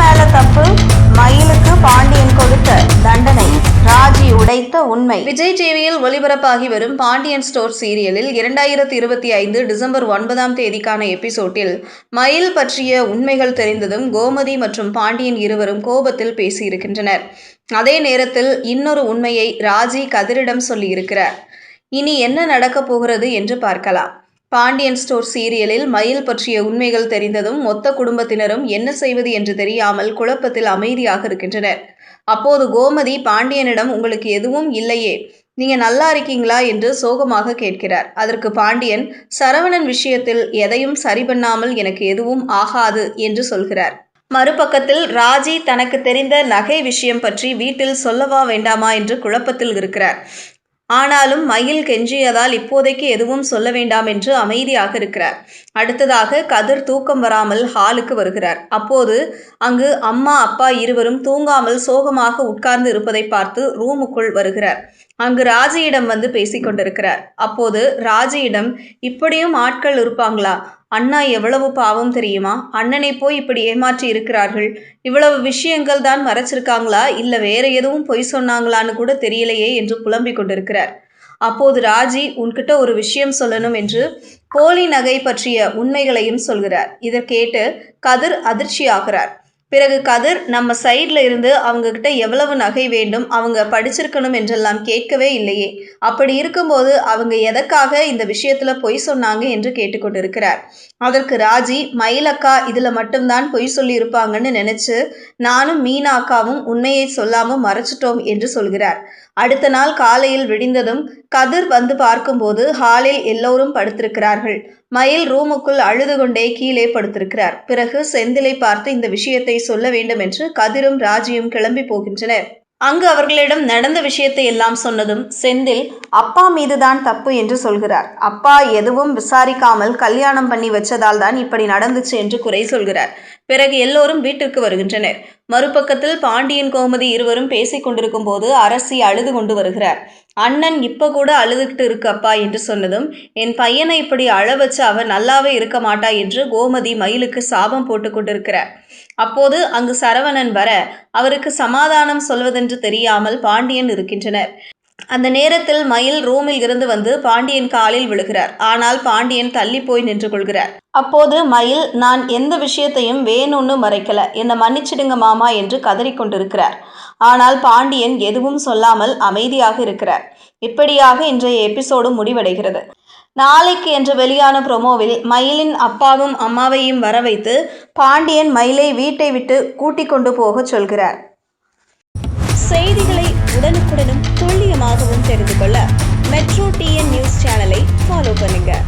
மேல தப்பு மயிலுக்கு பாண்டியன் கொடுத்த தண்டனை ராஜி உடைத்த உண்மை. விஜய் டிவியில் ஒளிபரப்பாகி வரும் பாண்டியன் ஸ்டோர் சீரியலில் இரண்டாயிரத்தி இருபத்தி ஐந்து டிசம்பர் ஒன்பதாம் தேதிக்கான எபிசோட்டில் மயில் பற்றிய உண்மைகள் தெரிந்ததும் கோமதி மற்றும் பாண்டியன் இருவரும் கோபத்தில் பேசியிருக்கின்றனர். அதே நேரத்தில் இன்னொரு உண்மையை ராஜி கதிரிடம் சொல்லியிருக்கிறார். இனி என்ன நடக்கப் போகிறது என்று பார்க்கலாம். பாண்டியன் ஸ்டோர் சீரியலில் மயில் பற்றிய உண்மைகள் தெரிந்ததும் மொத்த குடும்பத்தினரும் என்ன செய்வது என்று தெரியாமல் குழப்பத்தில் அமைதியாக இருக்கின்றனர். அப்போது கோமதி பாண்டியனிடம் உங்களுக்கு எதுவும் இல்லையே நீங்க நல்லா இருக்கீங்களா என்று சோகமாக கேட்கிறார். அதற்கு பாண்டியன் சரவணன் விஷயத்தில் எதையும் சரி பண்ணாமல் எனக்கு எதுவும் ஆகாது என்று சொல்கிறார். மறுபக்கத்தில் ராஜி தனக்கு தெரிந்த நகை விஷயம் பற்றி வீட்டில் சொல்லவா வேண்டாமா என்று குழப்பத்தில் இருக்கிறார். ஆனாலும் மயில் கெஞ்சியதால் இப்போதைக்கு எதுவும் சொல்ல வேண்டாம் என்று அமைதியாக இருக்கிறார். அடுத்ததாக கதிர் தூக்கம் வராமல் ஹாலுக்கு வருகிறார். அப்போது அங்கு அம்மா அப்பா இருவரும் தூங்காமல் சோகமாக உட்கார்ந்து இருப்பதை பார்த்து ரூமுக்குள் வருகிறார். அங்கு ராஜியிடம் வந்து பேசிக் கொண்டிருக்கிறார் அப்போது ராஜியிடம் இப்படியும் ஆட்கள் இருப்பாங்களா? அண்ணா எவ்வளவு பாவம் தெரியுமா? அண்ணனை போய் இப்படி ஏமாற்றி இருக்கிறார்கள். இவ்வளவு விஷயங்கள் தான் மறைச்சிருக்காங்களா? இல்ல வேற எதுவும் பொய் சொன்னாங்களான்னு கூட தெரியலையே என்று புலம்பிக் கொண்டிருக்கிறார். அப்போது ராஜி உன்கிட்ட ஒரு விஷயம் சொல்லணும் என்று போலி நகை பற்றிய உண்மைகளையும் சொல்கிறார். இதை கேட்டு கதிர் அதிர்ச்சியாகிறார். பிறகு கதிர் நம்ம சைடில் இருந்து அவங்கக்கிட்ட எவ்வளவு நகை வேண்டும் அவங்க படிச்சிருக்கணும் என்றெல்லாம் கேட்கவே இல்லையே. அப்படி இருக்கும்போது அவங்க எதற்காக இந்த விஷயத்தில் பொய் சொன்னாங்க என்று கேட்டுக்கொண்டிருக்கிறார். அதற்கு ராஜி மயிலக்கா இதில் மட்டும்தான் பொய் சொல்லியிருப்பாங்கன்னு நினச்சி நானும் மீனா அக்காவும் உண்மையை சொல்லாமல் மறைச்சிட்டோம் என்று சொல்கிறார். அடுத்த நாள் காலையில் விடிந்ததும் கதிர் வந்து பார்க்கும்போது ஹாலில் எல்லோரும் படுத்திருக்கிறார்கள். மயில் ரூமுக்குள் அழுது கொண்டே கீழே படுத்திருக்கிறார். பிறகு செந்திலை பார்த்து இந்த விஷயத்தை சொல்ல வேண்டும் என்று கதிரும் ராஜியும் கிளம்பி போகின்றனர். அங்கு அவர்களிடம் நடந்த விஷயத்தை எல்லாம் சொன்னதும் செந்தில் அப்பா மீதுதான் தப்பு என்று சொல்கிறார். அப்பா எதுவும் விசாரிக்காமல் கல்யாணம் பண்ணி வச்சதால் தான் இப்படி நடந்துச்சு என்று குறை சொல்கிறார். பிறகு எல்லோரும் வீட்டிற்கு வருகின்றனர். மறுபக்கத்தில் பாண்டியன் கோமதி இருவரும் பேசிக் கொண்டிருக்கும் போது அரசி அழுது கொண்டு வருகிறார். அண்ணன் இப்ப கூட அழுதுகிட்டு இருக்கப்பா என்று சொன்னதும் என் பையனை இப்படி அழ வச்சு அவன் நல்லாவே இருக்க மாட்டா என்று கோமதி மயிலுக்கு சாபம் போட்டு கொண்டிருக்கிறார். அப்போது அங்கு சரவணன் வர அவருக்கு சமாதானம் சொல்வதென்று தெரியாமல் பாண்டியன் இருக்கின்றனர். அந்த நேரத்தில் மயில் ரூமில் இருந்து வந்து பாண்டியன் காலில் விழுகிறார். ஆனால் பாண்டியன் தள்ளி போய் நின்று கொள்கிறார். அப்போது மயில் நான் எந்த விஷயத்தையும் வேணும்னு மறைக்கல. என்னை மன்னிச்சிடுங்க மாமா என்று கதறிக்கொண்டிருக்கிறார் ஆனால் பாண்டியன் எதுவும் சொல்லாமல் அமைதியாக இருக்கிறார். இப்படியாக இன்றைய எபிசோடு முடிவடைகிறது? நாளைக்கு என்று வெளியான ப்ரொமோவில் மயிலின் அப்பாவும் அம்மாவையும் வர வைத்து பாண்டியன் மயிலை வீட்டை விட்டு கூட்டிக் கொண்டு போகச் சொல்கிறார். செய்திகளை உடனுக்குடனும் துல்லியமாகவும் தெரிந்து கொள்ள மெட்ரோ டிஎன் நியூஸ் சேனலை ஃபாலோ பண்ணுங்கள்